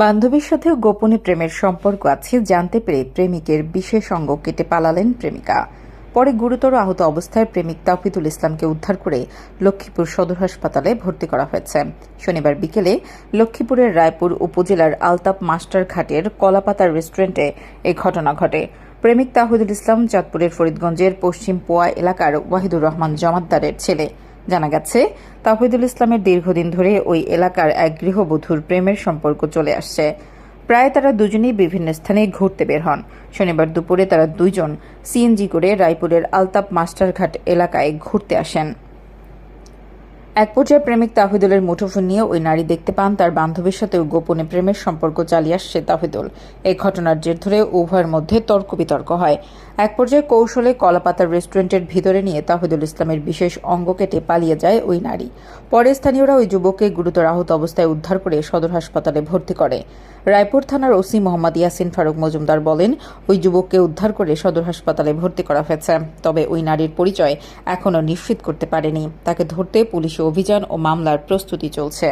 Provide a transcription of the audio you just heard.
বান্ধবীর সাথে গোপনে প্রেমের সম্পর্ক আছে, জানতে পেরে প্রেমিকের বিশেষ অঙ্গ কেটে পালালেন প্রেমিকা। পরে গুরুতর আহত অবস্থায় প্রেমিক তাফিদুল ইসলামকে উদ্ধার করে লক্ষ্মীপুর সদর হাসপাতালে ভর্তি করা হয়েছে। শনিবার বিকেলে লক্ষ্মীপুরের রায়পুর উপজেলার আলতাপ মাস্টার ঘাটের কলাপাতার রেস্টুরেন্টে এই ঘটনা ঘটে। প্রেমিক তাহিদুল ইসলাম চাঁদপুরের ফরিদগঞ্জের পশ্চিম পোয়া এলাকার ওয়াহিদুর রহমান জমাদ্দারের ছেলে। জানা গেছে তাহিদুল ইসলামের দীর্ঘদিন ধরে ওই এলাকার এক গৃহবধূর প্রেমের সম্পর্ক চলে আসছে। প্রায় তারা দুজনেই বিভিন্ন স্থানে ঘুরতে বের হন। শনিবার দুপুরে তারা দুইজন সিএনজি করে রায়পুরের আলতাপ মাস্টারঘাট এলাকায় ঘুরতে আসেন। এক পর্যায়ে প্রেমিক তাহিদুলের মুঠোফোন নিয়ে ওই নারী দেখতে পান তার বান্ধবীর সাথে গোপনে প্রেমের সম্পর্ক চালিয়ে আসছে তাহিদুল। এই ঘটনার জের ধরে উভয়ের মধ্যে তর্ক বিতর্ক হয়। এক পর্যায়ে কৌশলে কলাপাতার রেস্টুরেন্টের ভিতরে নিয়ে তাহিদুল ইসলামের বিশেষ অঙ্গ কেটে পালিয়ে যায় ওই নারী। পরে স্থানীয়রা ওই যুবককে গুরুতর আহত অবস্থায় উদ্ধার করে সদর হাসপাতালে ভর্তি করে। রায়পুর থানার ওসি মোহাম্মদ ইয়াসিন ফারুক মজুমদার বলেন, ওই যুবককে উদ্ধার করে সদর হাসপাতালে ভর্তি করা হয়েছে। তবে ওই নারীর পরিচয় এখনও নিশ্চিত করতে পারেনি। তাকে ধরতে পুলিশে অভিযান ও মামলার প্রস্তুতি চলছে।